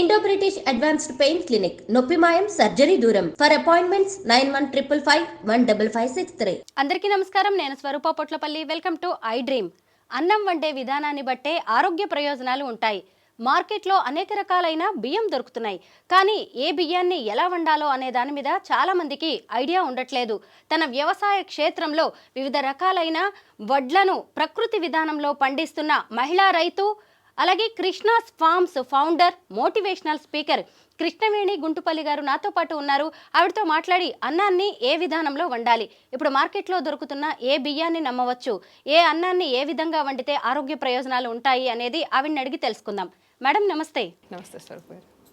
Indo British advanced pain clinic నొప్పి మాయం surgery దూరం. For appointments nine one triple five one double five six three అందరికీ నమస్కారం. నేను Swaroopa Potlapalli. Welcome to I dream అన్నం వండే విధానాన్ని బట్టే ఆరోగ్య ప్రయోజనాలు ఉంటాయి. మార్కెట్లో అనేక రకాలైన బియ్యం దొరుకుతున్నాయి. కానీ ఏ బియ్యాన్ని ఎలా వండాలో అనే దాని మీద చాలామందికి ఐడియా ఉండట్లేదు. తన వ్యవసాయ క్షేత్రంలో వివిధ రకాలైన వడ్లను ప్రకృతి విధానంలో పండిస్తున్న మహిళా రైతు అలాగే Krishna's farms founder motivational speaker Krishnaveni Guntupalli గారు నాతో పాటు ఉన్నారు. ఆవిడతో మాట్లాడి అన్నాన్ని ఏ విధానంలో వండాలి? ఇప్పుడు మార్కెట్లో దొరుకుతున్న ఏ బియ్యాన్ని నమ్మవచ్చు? ఏ అన్నాన్ని ఏ విధంగా వండితే ఆరోగ్య ప్రయోజనాలు ఉంటాయి అనేది ఆవిడని అడిగి తెలుసుకుందాం. మేడం నమస్తే. నమస్తే సార్.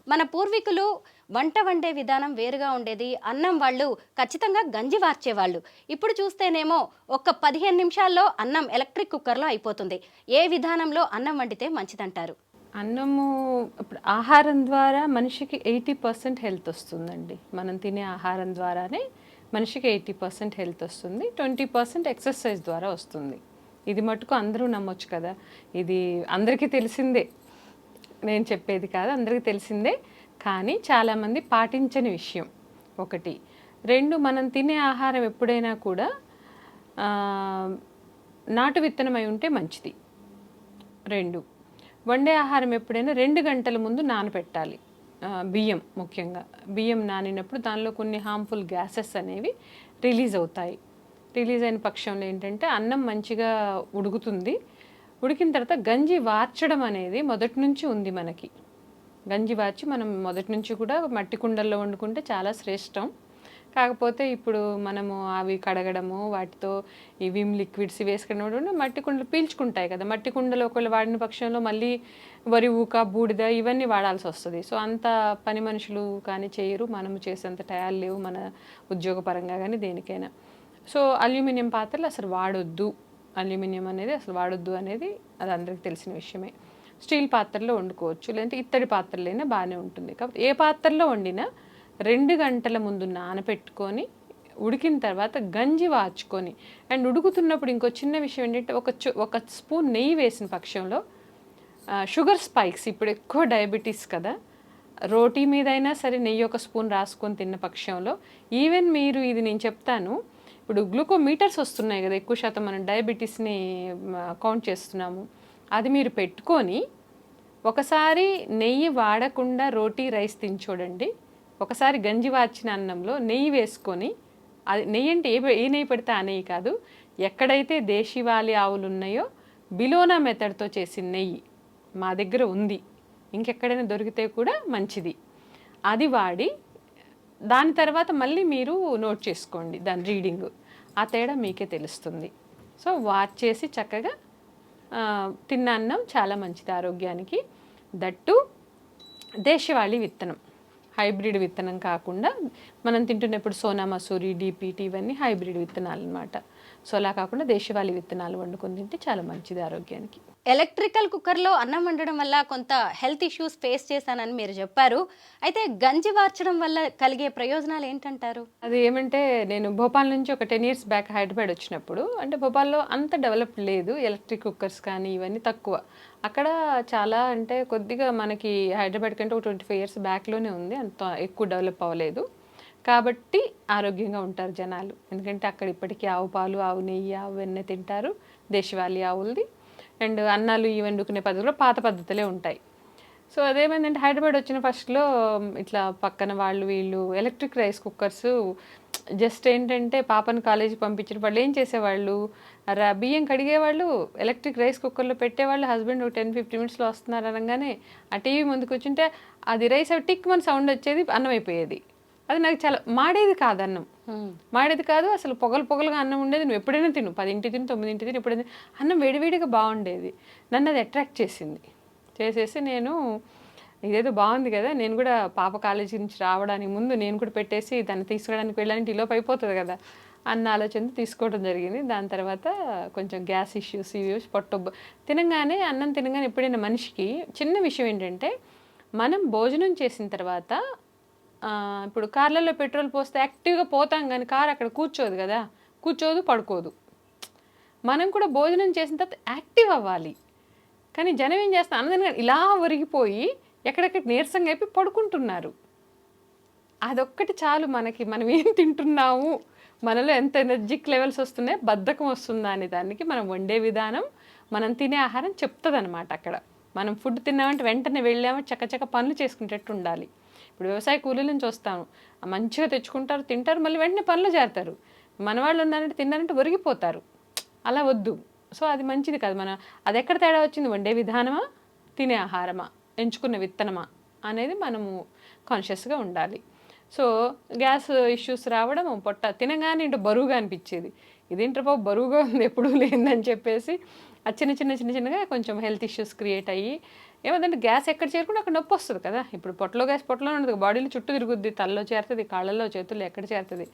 మన పూర్వీకులు వంట వండే విధానం వేరుగా ఉండేది. అన్నం వాళ్ళు ఖచ్చితంగా గంజి వార్చేవాళ్ళు. ఇప్పుడు చూస్తేనేమో ఒక్క పదిహేను నిమిషాల్లో అన్నం ఎలక్ట్రిక్ కుక్కర్లో అయిపోతుంది. ఏ విధానంలో అన్నం వండితే మంచిదంటారు? అన్నము ఇప్పుడు ఆహారం ద్వారా మనిషికి ఎయిటీ పర్సెంట్ హెల్త్ వస్తుందండి. మనం తినే ఆహారం ద్వారానే మనిషికి ఎయిటీ పర్సెంట్ హెల్త్ వస్తుంది. ట్వంటీ పర్సెంట్ ఎక్సర్సైజ్ ద్వారా వస్తుంది. ఇది మటుకు అందరూ నమ్మొచ్చు కదా. ఇది అందరికీ తెలిసిందే. నేను చెప్పేది కాదు అందరికీ తెలిసిందే. కానీ చాలామంది పాటించని విషయం ఒకటి. రెండు మనం తినే ఆహారం ఎప్పుడైనా కూడా నాటు విత్తనం ఉంటే మంచిది. రెండు వండే ఆహారం ఎప్పుడైనా రెండు గంటల ముందు నానబెట్టాలి బియ్యం ముఖ్యంగా. బియ్యం నానినప్పుడు దానిలో కొన్ని హార్మ్ఫుల్ గ్యాసెస్ అనేవి రిలీజ్ అవుతాయి. రిలీజ్ అయిన పక్షంలో ఏంటంటే అన్నం మంచిగా ఉడుకుతుంది. ఉడికిన తర్వాత గంజి వార్చడం అనేది మొదటి నుంచి ఉంది మనకి. గంజి వార్చి మనం మొదటి నుంచి కూడా మట్టి కుండల్లో వండుకుంటే చాలా శ్రేష్టం. కాకపోతే ఇప్పుడు మనము అవి కడగడము వాటితో ఈ విమ్ లిక్విడ్స్ వేసుకునే మట్టి కుండలు పీల్చుకుంటాయి కదా. మట్టి కుండలు ఒకళ్ళు వాడిన పక్షంలో మళ్ళీ వరి ఊక బూడిద ఇవన్నీ వాడాల్సి వస్తుంది. సో అంత పని మనుషులు కానీ చేయరు. మనము చేసేంత టయాలు లేవు మన ఉద్యోగపరంగా కానీ దేనికైనా. సో అల్యూమినియం పాత్రలు అసలు వాడొద్దు. అల్యూమినియం అనేది అసలు వాడొద్దు అనేది అది అందరికీ తెలిసిన విషయమే. స్టీల్ పాత్రలో వండుకోవచ్చు లేదంటే ఇత్తడి పాత్రలైనా బాగానే ఉంటుంది. కాబట్టి ఏ పాత్రలో వండినా రెండు గంటల ముందు నానబెట్టుకొని ఉడికిన తర్వాత గంజి వాచుకొని అండ్ ఉడుకుతున్నప్పుడు ఇంకో చిన్న విషయం ఏంటంటే ఒక ఒక స్పూన్ నెయ్యి వేసిన పక్షంలో షుగర్ స్పైక్స్ ఇప్పుడు ఎక్కువ డయాబెటీస్ కదా రోటీ మీదైనా సరే నెయ్యి ఒక స్పూన్ రాసుకొని తిన్న పక్షంలో ఈవెన్ మీరు ఇది నేను చెప్తాను ఇప్పుడు గ్లూకోమీటర్స్ వస్తున్నాయి కదా ఎక్కువ శాతం మనం డయాబెటీస్ని కౌంట్ చేస్తున్నాము. అది మీరు పెట్టుకొని ఒకసారి నెయ్యి వాడకుండా రోటీ రైస్ తిని చూడండి ఒకసారి గంజి వార్చిన అన్నంలో నెయ్యి వేసుకొని అది నెయ్యి అంటే ఏ ఏ నెయ్యి పెడితే ఆ నెయ్యి కాదు ఎక్కడైతే దేశీవాలి ఆవులు ఉన్నాయో బిలోనా మెథడ్తో చేసిన నెయ్యి మా దగ్గర ఉంది. ఇంకెక్కడైనా దొరికితే కూడా మంచిది. అది వాడి దాని తర్వాత మళ్ళీ మీరు నోట్ చేసుకోండి దాని రీడింగ్ ఆ తేడా మీకే తెలుస్తుంది. సో వాచ్ చేసి చక్కగా తిన్న అన్నం చాలా మంచిది ఆరోగ్యానికి. దట్టు దేశవాళీ విత్తనం. హైబ్రిడ్ విత్తనం కాకుండా మనం తింటున్నప్పుడు సోనా మసూరి డీపీటీ ఇవన్నీ హైబ్రిడ్ విత్తనాలు అనమాట సో అలా కాకుండా దేశవాళీ విత్తనాలు వండుకొని తింటే చాలా మంచిది ఆరోగ్యానికి. ఎలక్ట్రికల్ కుక్కర్లో అన్నం వండడం వల్ల కొంత హెల్త్ ఇష్యూస్ ఫేస్ చేశానని మీరు చెప్పారు. అయితే గంజి వార్చడం వల్ల కలిగే ప్రయోజనాలు ఏంటంటారు? అది ఏమంటే నేను భోపాల్ నుంచి ఒక టెన్ ఇయర్స్ బ్యాక్ హైదరాబాద్ వచ్చినప్పుడు అంటే భోపాల్లో అంత డెవలప్ లేదు ఎలక్ట్రిక్ కుక్కర్స్ కానీ ఇవన్నీ తక్కువ. అక్కడ చాలా అంటే కొద్దిగా మనకి హైదరాబాద్ కంటే ఒక ట్వంటీ ఫైవ్ ఇయర్స్ బ్యాక్లోనే ఉంది అంత ఎక్కువ డెవలప్ అవ్వలేదు. కాబట్టి ఆరోగ్యంగా ఉంటారు జనాలు. ఎందుకంటే అక్కడ ఇప్పటికీ ఆవు పాలు ఆవు నెయ్యి ఆవు వెన్నె తింటారు. దేశవాళీ ఆవులది. అండ్ అన్నాలు ఇవి వండుకునే పద్ధతిలో పాత పద్ధతులే ఉంటాయి. సో అదేమైందంటే హైదరాబాద్ వచ్చిన ఫస్ట్లో ఇట్లా పక్కన వాళ్ళు వీళ్ళు ఎలక్ట్రిక్ రైస్ కుక్కర్స్ జస్ట్ ఏంటంటే పాపను కాలేజీ పంపించిన వాళ్ళు ఏం చేసేవాళ్ళు? బియ్యం కడిగేవాళ్ళు ఎలక్ట్రిక్ రైస్ కుక్కర్లో పెట్టేవాళ్ళు హస్బెండ్ ఒక టెన్ ఫిఫ్టీ మినిట్స్లో వస్తున్నారు అనగానే ఆ టీవీ ముందుకు వచ్చింటే అది రైస్ అవి టిక్ మన సౌండ్ వచ్చేది అన్నం అయిపోయేది. అది నాకు చాలా మాడేది కాదు అన్నం. మాడేది కాదు అసలు పొగలు పొగలుగా అన్నం ఉండేది. నువ్వు ఎప్పుడైనా తిను. పదింటి తిను తొమ్మిదింటి తిను ఎప్పుడైనా అన్నం వేడివేడిగా బాగుండేది. నన్ను అది అట్రాక్ట్ చేసింది. చేసేసి నేను ఇదేదో బాగుంది కదా నేను కూడా పాప కాలేజీ నుంచి రావడానికి ముందు నేను కూడా పెట్టేసి దాన్ని తీసుకురావడానికి వెళ్ళడానికి ఈలోపు అయిపోతుంది కదా. అన్న ఆలోచనతో తీసుకోవడం జరిగింది. దాని తర్వాత కొంచెం గ్యాస్ ఇష్యూస్ ఇవి పొట్ట తినగానే అన్నం తినగానే ఎప్పుడైనా మనిషికి చిన్న విషయం ఏంటంటే మనం భోజనం చేసిన తర్వాత ఇప్పుడు కార్లలో పెట్రోల్ పోస్తే యాక్టివ్గా పోతాం కానీ కార్ అక్కడ కూర్చోదు కదా. కూర్చోదు పడుకోదు. మనం కూడా భోజనం చేసిన తర్వాత యాక్టివ్ అవ్వాలి. కానీ జనం ఏం చేస్తాం అన్నదాన్ని ఇలా ఒరిగిపోయి ఎక్కడెక్కడ నీరసంగా అయిపోయి పడుకుంటున్నారు. అదొక్కటి చాలు మనకి మనం ఏం తింటున్నాము మనలో ఎంత ఎనర్జిక్ లెవెల్స్ వస్తున్నాయి బద్ధకం వస్తుందా అనే దానికి మనం వండే విధానం మనం తినే ఆహారం చెప్తుంది అనమాట అక్కడ. మనం ఫుడ్ తిన్నామంటే వెంటనే వెళ్ళామంటే చక్కచక్క పనులు చేసుకునేటట్టు ఉండాలి. ఇప్పుడు వ్యవసాయ కూలీల నుంచి వస్తాను. మంచిగా తెచ్చుకుంటారు తింటారు మళ్ళీ వెంటనే పనులు చేస్తారు. మన వాళ్ళు ఉన్నారంటే తిన్నారంటే ఒరిగిపోతారు. అలా వద్దు. సో అది మంచిది కాదు. మన అది ఎక్కడ తేడా వచ్చింది? వండే విధానమా? తినే ఆహారమా? ఎంచుకున్న విత్తనమా? అనేది మనము కాన్షియస్గా ఉండాలి. సో గ్యాస్ ఇష్యూస్ రావడం పొట్ట తినగానే ఇంటో బరువుగా అనిపించేది. ఇదేంటి బాబు బరువుగా ఉంది ఎప్పుడూ లేదని చెప్పేసి ఆ చిన్న చిన్న చిన్న చిన్నగా కొంచెం హెల్త్ ఇష్యూస్ క్రియేట్ అయ్యి ఏమంటే గ్యాస్ ఎక్కడ చేరుకుంటే అక్కడ నొప్పి వస్తుంది కదా. ఇప్పుడు పొట్టలో గ్యాస్ పొట్టలో ఉండదు బాడీలో చుట్టూ తిరుగుద్ది. తలలో చేరుతుంది కాళ్ళలో చేతుల్లో ఎక్కడ చేరుతుంది?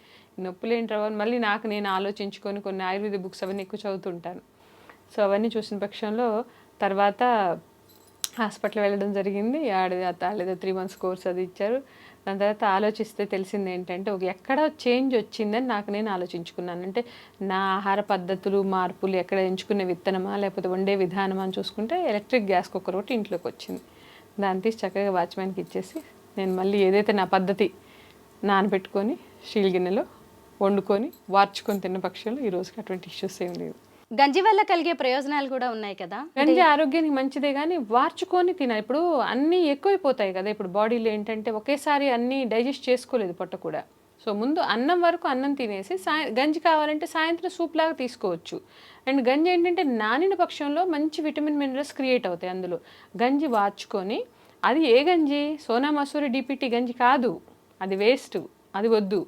నొప్పి నొప్పులు తర్వాత మళ్ళీ నాకు నేను ఆలోచించుకొని కొన్ని ఆయుర్వేద బుక్స్ అవన్నీ ఎక్కువ చదువుతుంటాను. సో అవన్నీ చూసిన పక్షంలో తర్వాత హాస్పిటల్ వెళ్ళడం జరిగింది. ఆడ లేదా త్రీ మంత్స్ కోర్స్ అది ఇచ్చారు. దాని తర్వాత ఆలోచిస్తే తెలిసింది ఏంటంటే ఒక ఎక్కడ చేంజ్ వచ్చిందని నాకు నేను ఆలోచించుకున్నాను. అంటే నా ఆహార పద్ధతులు మార్పులు ఎక్కడ ఎంచుకునే విత్తనమా లేకపోతే వండే విధానమా అని చూసుకుంటే ఎలక్ట్రిక్ గ్యాస్ కుక్కర్ ఒకటి ఇంట్లోకి వచ్చింది. దాన్ని తీసి చక్కగా వాచ్మెన్కి ఇచ్చేసి నేను మళ్ళీ ఏదైతే నా పద్ధతి నానబెట్టుకొని స్టీల్ గిన్నెలో వండుకొని వార్చుకొని తిన్న పక్షంలో ఈ రోజుకి అటువంటి ఇష్యూస్ ఏం లేవు. గంజి వల్ల కలిగే ప్రయోజనాలు కూడా ఉన్నాయి కదా? గంజి ఆరోగ్యానికి మంచిదే కానీ వార్చుకొని తినాలి ఇప్పుడు అన్నీ ఎక్కువైపోతాయి కదా ఇప్పుడు బాడీలో ఏంటంటే ఒకేసారి అన్నీ డైజెస్ట్ చేసుకోలేదు పొట్ట కూడా. సో ముందు అన్నం వరకు అన్నం తినేసి సాయ గంజి కావాలంటే సాయంత్రం సూప్ లాగా తీసుకోవచ్చు. అండ్ గంజి ఏంటంటే నానిన పక్షంలో మంచి విటమిన్ మినరల్స్ క్రియేట్ అవుతాయి అందులో. గంజి వార్చుకొని అది ఏ గంజి? సోనా మసూరి డిపిటి గంజి కాదు. అది వేస్ట్ అది వద్దు.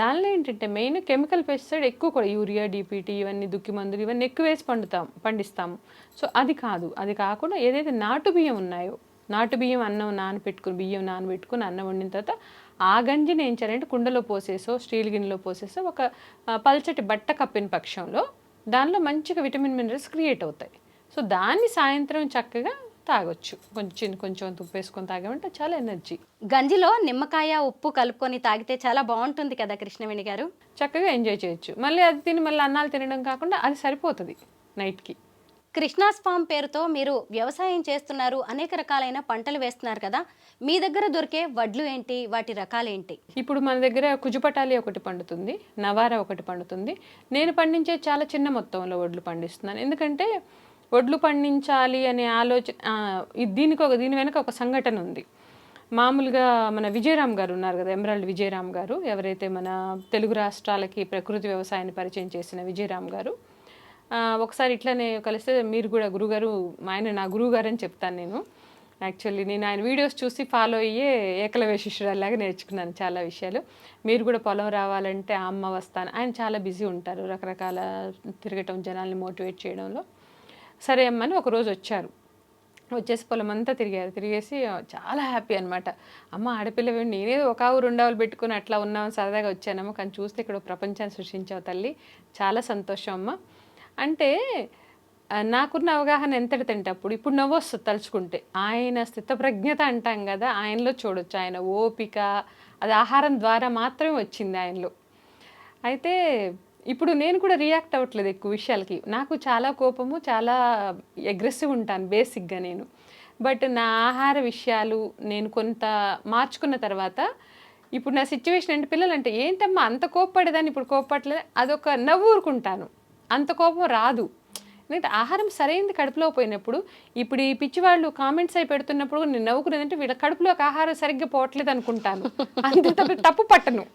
దానిలో ఏంటంటే మెయిన్ కెమికల్ పెస్టిసైడ్ ఎక్కువ కూడా యూరియా డీపీటీ ఇవన్నీ దుక్కి మందులు ఇవన్నీ ఎక్కువ వేసి పండుతాం పండిస్తాము. సో అది కాదు. అది కాకుండా ఏదైతే నాటు బియ్యం ఉన్నాయో నాటు బియ్యం అన్నం నానబెట్టుకుని బియ్యం నానబెట్టుకుని అన్నం వండిన తర్వాత ఆ గంజిని ఏం చేయాలంటే కుండలో పోసేసో స్టీల్ గిన్నెలో పోసేసో ఒక పల్చటి బట్ట కప్పిన పక్షంలో దానిలో మంచిగా విటమిన్ మినరల్స్ క్రియేట్ అవుతాయి. సో దాన్ని సాయంత్రం చక్కగా తాగొచ్చు. కొంచెం కొంచెం అంత ఉప్పు వేసుకొని తాగామంటే చాలా ఎనర్జీ. గంజిలో నిమ్మకాయ ఉప్పు కలుపుకొని తాగితే చాలా బాగుంటుంది కదా కృష్ణవేణి గారు? చక్కగా ఎంజాయ్ చేయొచ్చు. మళ్ళీ అది తిని మళ్ళీ అన్నాలు తినడం కాకుండా అది సరిపోతుంది నైట్కి. కృష్ణాస్ ఫామ్ పేరుతో మీరు వ్యవసాయం చేస్తున్నారు. అనేక రకాలైన పంటలు వేస్తున్నారు కదా. మీ దగ్గర దొరికే వడ్లు ఏంటి? వాటి రకాలేంటి ఇప్పుడు మన దగ్గర కుజుపటాలి ఒకటి పండుతుంది నవారా ఒకటి పండుతుంది. నేను పండించే చాలా చిన్న మొత్తంలో వడ్లు పండిస్తున్నాను. ఎందుకంటే వడ్లు పండించాలి అనే ఆలోచన దీనికి ఒక దీని వెనక ఒక సంఘటన ఉంది. మామూలుగా మన విజయరామ్ గారు ఉన్నారు కదా ఎమరాల్డ్ విజయరామ్ గారు ఎవరైతే మన తెలుగు రాష్ట్రాలకి ప్రకృతి వ్యవసాయాన్ని పరిచయం చేసిన విజయరామ్ గారు ఒకసారి ఇట్లానే కలిస్తే మీరు కూడా గురుగారు ఆయన నా గురువుగారు అని చెప్తాను నేను. యాక్చువల్లీ నేను ఆయన వీడియోస్ చూసి ఫాలో అయ్యే ఏకలవ్య శిష్యురాలాగా నేర్చుకున్నాను చాలా విషయాలు. మీరు కూడా పొలం రావాలంటే ఆ అమ్మ వస్తాను. ఆయన చాలా బిజీ ఉంటారు రకరకాల తిరగటం జనాల్ని మోటివేట్ చేయడంలో. సరే అమ్మని ఒకరోజు వచ్చారు. వచ్చేసి పొలం అంతా తిరిగారు. తిరిగేసి చాలా హ్యాపీ అనమాట అమ్మ ఆడపిల్ల వేణి నేనే ఒక ఆవు పెట్టుకుని అట్లా ఉన్నాం సరదాగా వచ్చానమ్మ. కానీ చూస్తే ఇక్కడ ప్రపంచాన్ని సృష్టించావు తల్లి. చాలా సంతోషం అమ్మ. అంటే నాకున్న అవగాహన ఎంతటి తింటే అప్పుడు ఇప్పుడు నవ్వొస్తుంది తలుచుకుంటే. ఆయన స్థితప్రజ్ఞత అంటాం కదా ఆయనలో చూడొచ్చు. ఆయన ఓపిక అది ఆహారం ద్వారా మాత్రమే వచ్చింది ఆయనలో. అయితే ఇప్పుడు నేను కూడా రియాక్ట్ అవ్వట్లేదు ఎక్కువ విషయాలకి. నాకు చాలా కోపము చాలా అగ్రెసివ్ ఉంటాను బేసిక్గా నేను. బట్ నా ఆహార విషయాలు నేను కొంత మార్చుకున్న తర్వాత ఇప్పుడు నా సిచ్యువేషన్ అంటే పిల్లలు అంటే ఏంటమ్మా అంత కోప్పడేదాన్ని ఇప్పుడు కోప్పట్లేదు? అదొక నవ్వు ఊరుకుంటాను. అంత కోపం రాదు. ఎందుకంటే ఆహారం సరైనది కడుపులో పోయినప్పుడు ఇప్పుడు ఈ పిచ్చి వాళ్ళు కామెంట్స్ అయి పెడుతున్నప్పుడు నేను నవ్వుకునేదంటే వీళ్ళ కడుపులోకి ఆహారం సరిగ్గా పోవట్లేదు అనుకుంటాను. అంత తప్పు పట్టను.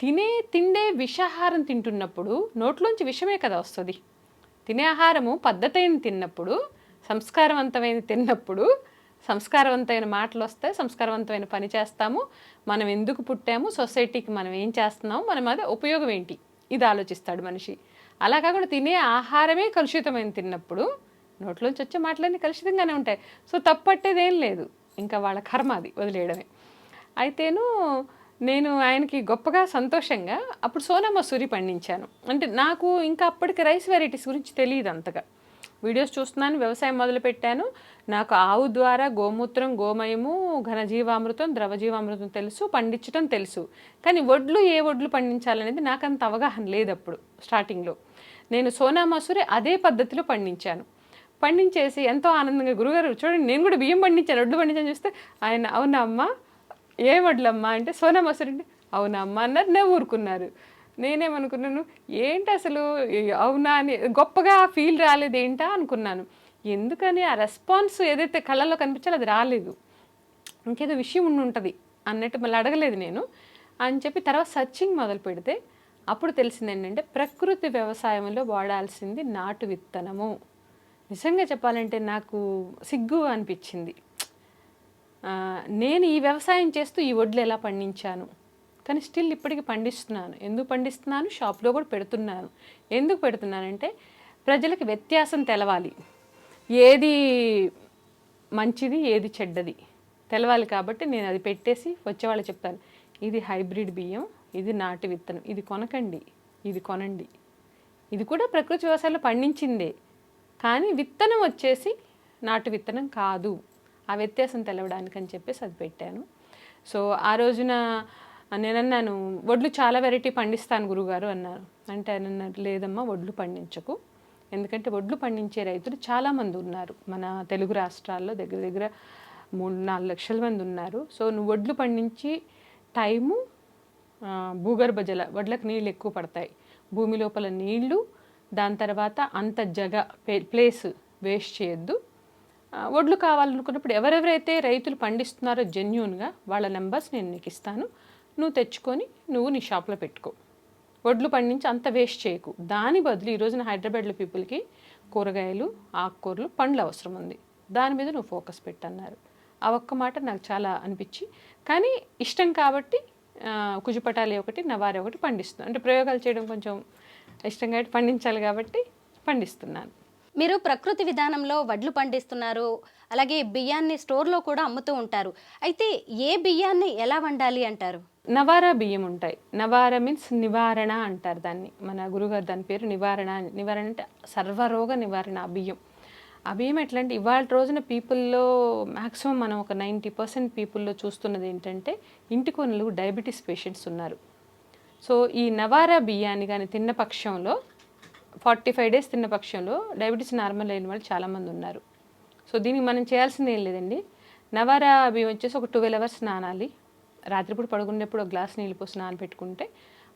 తినే తిండే విషాహారం తింటున్నప్పుడు నోట్లోంచి విషమే కదా వస్తుంది. తినే ఆహారము పద్ధతైన తిన్నప్పుడు సంస్కారవంతమైన తిన్నప్పుడు సంస్కారవంతమైన మాటలు వస్తాయి సంస్కారవంతమైన పని చేస్తాము మనం ఎందుకు పుట్టాము సొసైటీకి మనం ఏం చేస్తున్నాము మనం అది ఉపయోగం ఏంటి? ఇది ఆలోచిస్తాడు మనిషి. అలా కాకుండా తినే ఆహారమే కలుషితమైన తిన్నప్పుడు నోట్లోంచి వచ్చే మాటలన్నీ కలుషితంగానే ఉంటాయి. సో తప్పట్టేది ఏం లేదు. ఇంకా వాళ్ళ కర్మ అది వదిలేయడమే. అయితేను నేను ఆయనకి గొప్పగా సంతోషంగా అప్పుడు సోనా మసూరి పండించాను. అంటే నాకు ఇంకా అప్పటికి రైస్ వెరైటీస్ గురించి తెలియదు అంతగా. వీడియోస్ చూస్తున్నాను వ్యవసాయం మొదలుపెట్టాను నాకు ఆవు ద్వారా గోమూత్రం గోమయము ఘనజీవామృతం ద్రవజీవామృతం తెలుసు పండించడం తెలుసు. కానీ వడ్లు ఏ వడ్లు పండించాలనేది నాకు అంత అవగాహన లేదు అప్పుడు స్టార్టింగ్లో. నేను సోనా మసూరి అదే పద్ధతిలో పండించాను. పండించేసి ఎంతో ఆనందంగా గురుగారు చూడండి నేను కూడా బియ్యం పండించాను వడ్లు పండించాను చూస్తే ఆయన అవునా అమ్మ? ఏ వడ్లమ్మా అంటే సోనా మసూరి అంటే అవునా అమ్మ అన్నారు నేను ఊరుకున్నారు. నేనేమనుకున్నాను ఏంటి అసలు అవునా అని గొప్పగా ఫీల్ రాలేదు ఏంటా అనుకున్నాను. ఎందుకని ఆ రెస్పాన్స్ ఏదైతే కళ్ళలో కనిపించాలో అది రాలేదు. ఇంకేదో విషయం ఉండి ఉంటుంది అన్నట్టు మళ్ళీ అడగలేదు నేను. అని చెప్పి తర్వాత సర్చింగ్ మొదలు పెడితే అప్పుడు తెలిసింది ఏంటంటే ప్రకృతి వ్యవసాయంలో వాడాల్సింది నాటు విత్తనము. నిజంగా చెప్పాలంటే నాకు సిగ్గు అనిపించింది. నేను ఈ వ్యవసాయం చేస్తూ ఈ వడ్లు ఎలా పండించాను? కానీ స్టిల్ ఇప్పటికి పండిస్తున్నాను. ఎందుకు పండిస్తున్నాను? షాప్లో కూడా పెడుతున్నాను. ఎందుకు పెడుతున్నానంటే ప్రజలకు వ్యత్యాసం తెలవాలి. ఏది మంచిది ఏది చెడ్డది తెలవాలి కాబట్టి నేను అది పెట్టేసి వచ్చేవాళ్ళు చెప్తాను ఇది హైబ్రిడ్ బియ్యం ఇది నాటు విత్తనం ఇది కొనకండి ఇది కొనండి. ఇది కూడా ప్రకృతి వ్యవసాయంలో పండించిందే. కానీ విత్తనం వచ్చేసి నాటు విత్తనం కాదు. ఆ వ్యత్యాసం తెలవడానికి అని చెప్పేసి అది పెట్టాను. సో ఆ రోజున నేను అన్నాను వడ్లు చాలా వెరైటీ పండిస్తాను గురుగారు అన్నారు. అంటే ఆయన అన్నారు లేదమ్మా వడ్లు పండించకు. ఎందుకంటే వడ్లు పండించే రైతులు చాలామంది ఉన్నారు. మన తెలుగు రాష్ట్రాల్లో దగ్గర దగ్గర మూడు నాలుగు లక్షల మంది ఉన్నారు. సో నువ్వు వడ్లు పండించి టైము భూగర్భ జల వడ్లకు నీళ్ళు ఎక్కువ పడతాయి. భూమి లోపల నీళ్ళు దాని తర్వాత అంత జగ ప్లే- ప్లేస్ వేస్ట్ చేయొద్దు. ఒడ్లు వడ్లు కావాలనుకున్నప్పుడు ఎవరెవరైతే రైతులు పండిస్తున్నారో జెన్యున్గా వాళ్ళ నెంబర్స్ నేను నీకు ఇస్తాను. నువ్వు తెచ్చుకొని నువ్వు నీ షాప్లో పెట్టుకో. వడ్లు పండించి అంత వేస్ట్ చేయకు. దాని బదులు ఈ రోజున హైదరాబాద్లో పీపుల్కి కూరగాయలు ఆకుకూరలు పండ్లు అవసరం ఉంది. దాని మీద నువ్వు ఫోకస్ పెట్టన్నారు. ఆ ఒక్క మాట నాకు చాలా అనిపించి కానీ ఇష్టం కాబట్టి ఆ, కుజుపటాలి ఒకటి నవారి ఒకటి పండిస్తున్నాను అంటే ప్రయోగాలు చేయడం కొంచెం ఇష్టం కాబట్టి పండించాలి కాబట్టి పండిస్తున్నాను. మీరు ప్రకృతి విధానంలో వడ్లు పండిస్తున్నారు అలాగే బియ్యాన్ని స్టోర్లో కూడా అమ్ముతూ ఉంటారు. అయితే ఏ బియ్యాన్ని ఎలా వండాలి అంటారు? నవారా బియ్యం ఉంటాయి. నవారా మీన్స్ నివారణ అంటారు దాన్ని. మన గురుగారు దాని పేరు నివారణ. నివారణ అంటే సర్వరోగ నివారణ బియ్యం. ఆ బియ్యం ఎట్లా అంటే ఇవాళ రోజున పీపుల్లో మ్యాక్సిమం మనం ఒక నైంటీ పర్సెంట్ పీపుల్లో చూస్తున్నది ఏంటంటే ఇంటికొనలు డయాబెటీస్ పేషెంట్స్ ఉన్నారు. సో ఈ నవారా బియ్యాన్ని కానీ తిన్న పక్షంలో ఫార్టీ ఫైవ్ డేస్ తిన్న పక్షంలో డయాబెటీస్ నార్మల్ అయిన వాళ్ళు చాలామంది ఉన్నారు. సో దీనికి మనం చేయాల్సింది ఏం లేదండి. నవారా బియ్యం వచ్చేసి ఒక ట్వెల్వ్ అవర్స్ నానాలి. రాత్రిపూట పడుకునేప్పుడు ఒక గ్లాస్ నీళ్ళు పోసి నానబెట్టుకుంటే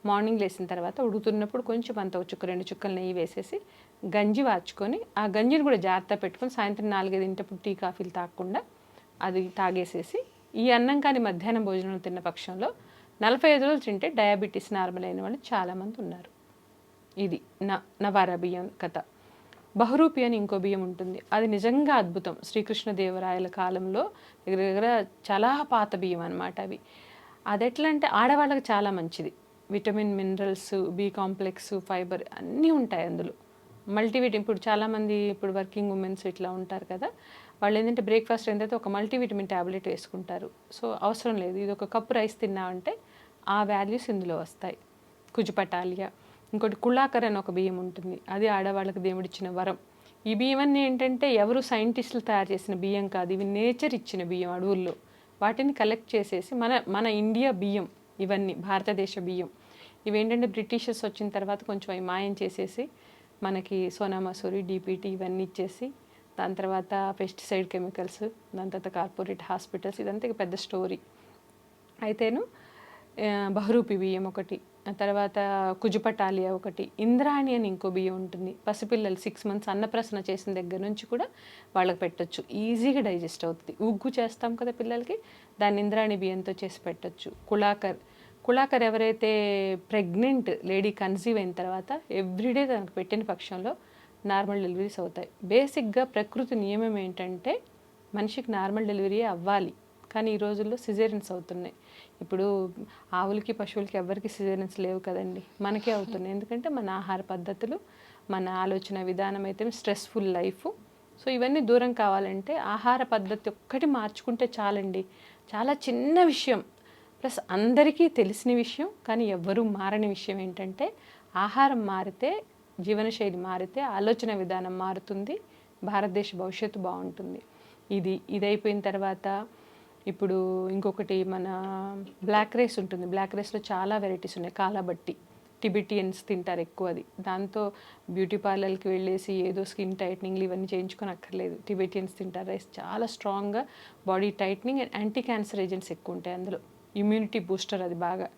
మార్నింగ్ లేసిన తర్వాత ఉడుకుతున్నప్పుడు కొంచెం అంత ఒక చుక్క రెండు చుక్కలు నెయ్యి వేసేసి గంజి వాచుకొని ఆ గంజిని కూడా జాగ్రత్త పెట్టుకొని సాయంత్రం నాలుగైదింటప్పుడు టీ కాఫీలు తాగకుండా అది తాగేసేసి ఈ అన్నం కానీ మధ్యాహ్నం భోజనం తిన్న పక్షంలో నలభై ఐదు రోజులు తింటే డయాబెటీస్ నార్మల్ అయిన వాళ్ళు చాలామంది ఉన్నారు. ఇది న నవారా బియ్యం కథ. బహురూపి అని ఇంకో బియ్యం ఉంటుంది. అది నిజంగా అద్భుతం. శ్రీకృష్ణదేవరాయల కాలంలో దగ్గర దగ్గర చాలా పాత బియ్యం అన్నమాట అవి. అది ఎట్లా అంటే ఆడవాళ్ళకి చాలా మంచిది. Vitamin minerals B complex fibre అన్నీ ఉంటాయి అందులో. మల్టీవిటమిన్ ఇప్పుడు చాలామంది ఇప్పుడు వర్కింగ్ ఉమెన్స్ ఇట్లా ఉంటారు కదా. వాళ్ళు ఏంటంటే బ్రేక్ఫాస్ట్ ఏంటంటే ఒక మల్టీవిటమిన్ ట్యాబ్లెట్ వేసుకుంటారు. సో అవసరం లేదు. ఇది ఒక కప్పు రైస్ తిన్నామంటే ఆ వాల్యూస్ ఇందులో వస్తాయి. కుజుపటాలియా ఇంకోటి కుళాకర్ అని ఒక బియ్యం ఉంటుంది. అది ఆడవాళ్ళకి దేవుడిచ్చిన వరం. ఈ బియ్యం అన్నీ ఏంటంటే ఎవరు సైంటిస్టులు తయారు చేసిన బియ్యం కాదు. ఇవి నేచర్ ఇచ్చిన బియ్యం అడవుల్లో. వాటిని కలెక్ట్ చేసేసి మన మన ఇండియా బియ్యం ఇవన్నీ భారతదేశ బియ్యం. ఇవేంటంటే బ్రిటిషర్స్ వచ్చిన తర్వాత కొంచెం అవి మాయం చేసేసి మనకి సోనా మసూరి డీపీటీ ఇవన్నీ ఇచ్చేసి దాని తర్వాత పెస్టిసైడ్ కెమికల్స్ దాని తర్వాత కార్పొరేట్ హాస్పిటల్స్ ఇదంతా పెద్ద స్టోరీ అయితేను బహురూపి బహరూపి బియ్యం ఒకటి. తర్వాత కుజుపటాలియా ఒకటి. ఇంద్రాణి అని ఇంకో బియ్యం ఉంటుంది. పసిపిల్లలు సిక్స్ మంత్స్ అన్నప్రసన చేసిన దగ్గర నుంచి కూడా వాళ్ళకి పెట్టొచ్చు. ఈజీగా డైజెస్ట్ అవుతుంది. ఉగ్గు చేస్తాం కదా పిల్లలకి దాన్ని ఇంద్రాణి బియ్యంతో చేసి పెట్టొచ్చు. కుళాకర్. కుళాకర్ ఎవరైతే ప్రెగ్నెంట్ లేడీ కన్సీవ్ అయిన తర్వాత ఎవ్రీడే తనకు పెట్టిన పక్షంలో నార్మల్ డెలివరీస్ అవుతాయి. బేసిక్గా ప్రకృతి నియమం ఏంటంటే మనిషికి నార్మల్ డెలివరీ అవ్వాలి. కానీ ఈ రోజుల్లో సిజేరియన్స్ అవుతున్నాయి. ఇప్పుడు ఆవులకి పశువులకి ఎవరికి సిజేరియన్స్ లేవు కదండి. మనకే అవుతున్నాయి. ఎందుకంటే మన ఆహార పద్ధతులు మన ఆలోచన విధానం అయితే స్ట్రెస్ఫుల్ లైఫ్ సో ఇవన్నీ దూరం కావాలంటే ఆహార పద్ధతి ఒక్కటి మార్చుకుంటే చాలండి. చాలా చిన్న విషయం. ప్లస్ అందరికీ తెలిసిన విషయం కానీ ఎవ్వరూ మారని విషయం ఏంటంటే ఆహారం మారితే జీవనశైలి మారితే ఆలోచన విధానం మారుతుంది భారతదేశ భవిష్యత్తు బాగుంటుంది. ఇది ఇది అయిపోయిన తర్వాత ఇప్పుడు ఇంకొకటి మన బ్లాక్ రైస్ ఉంటుంది. బ్లాక్ రైస్లో చాలా వెరైటీస్ ఉన్నాయి. కాలాబట్టి టిబిటియన్స్ తింటారు ఎక్కువ అది. దాంతో బ్యూటీ పార్లర్కి వెళ్ళేసి ఏదో స్కిన్ టైట్నింగ్లు ఇవన్నీ చేయించుకొని అక్కర్లేదు. టిబెటియన్స్ తింటారు. రైస్ చాలా స్ట్రాంగ్గా body tightening and anti cancer agents ఎక్కువ ఉంటాయి అందులో. ఇమ్యూనిటీ బూస్టర్ అది బాగా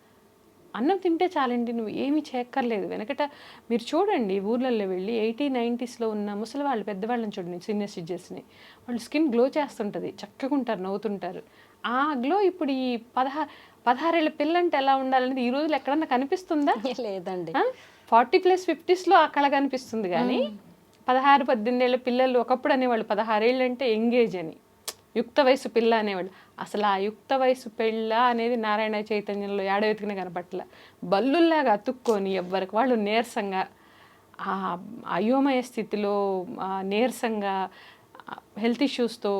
అన్నం తింటే చాలండి నువ్వు ఏమీ చేయక్కర్లేదు. వెనకట మీరు చూడండి ఊర్లలో వెళ్ళి ఎయిటీ నైంటీస్లో ఉన్న ముసలి వాళ్ళు పెద్దవాళ్ళని చూడండి సీనియర్ సిటిజన్స్ని. వాళ్ళు స్కిన్ గ్లో చేస్తుంటుంది చక్కగా ఉంటారు నవ్వుతుంటారు. ఆ గ్లో ఇప్పుడు ఈ పదహారు పదహారేళ్ళ పిల్లంటే ఎలా ఉండాలనేది ఈ రోజులు ఎక్కడన్నా కనిపిస్తుందా? లేదండి. ఫార్టీ ప్లస్ ఫిఫ్టీస్లో ఆ కళ కనిపిస్తుంది కానీ పదహారు పద్దెనిమిది ఏళ్ళ పిల్లలు ఒకప్పుడు అనేవాళ్ళు పదహారేళ్ళు అంటే ఎంగేజ్ అని. యుక్త వయసు పిల్ల అనేవాళ్ళు. అసలు ఆ యుక్త వయసు పిల్ల అనేది నారాయణ చైతన్యంలో ఏడవెతికిన కనపట్ల బల్లుల్లాగా అతుక్కొని ఎవ్వరికి వాళ్ళు నీరసంగా ఆ అయోమయ స్థితిలో నీరసంగా హెల్త్ ఇష్యూస్తో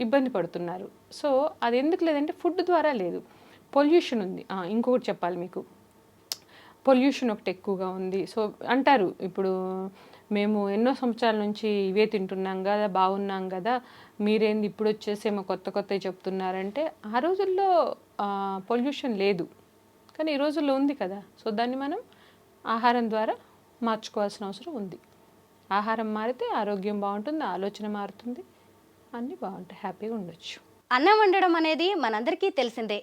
ఇబ్బంది పడుతున్నారు. సో అది ఎందుకు లేదంటే ఫుడ్ ద్వారా లేదు. పొల్యూషన్ ఉంది. ఇంకొకటి చెప్పాలి మీకు. పొల్యూషన్ ఒకటి ఎక్కువగా ఉంది. సో అంటారు ఇప్పుడు మేము ఎన్నో సంవత్సరాల నుంచి ఇవే తింటున్నాం కదా బాగున్నాం కదా మీరేంది ఇప్పుడు వచ్చేసేమో కొత్త కొత్తవి చెప్తున్నారంటే ఆ రోజుల్లో పొల్యూషన్ లేదు. కానీ ఈ రోజుల్లో ఉంది కదా. సో దాన్ని మనం ఆహారం ద్వారా మార్చుకోవాల్సిన అవసరం ఉంది. ఆహారం మారితే ఆరోగ్యం బాగుంటుంది ఆలోచన మారుతుంది అన్నీ బాగుంటాయి హ్యాపీగా ఉండొచ్చు. అన్నం వండడం అనేది మనందరికీ తెలిసిందే.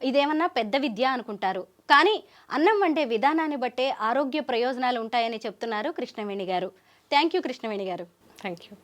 ఇదేమన్నా పెద్ద విద్య అనుకుంటారు. కానీ అన్నం వండే విధానాన్ని బట్టే ఆరోగ్య ప్రయోజనాలు ఉంటాయని చెప్తున్నారు కృష్ణవేణి గారు. థ్యాంక్ యూ కృష్ణవేణి గారు. Thank you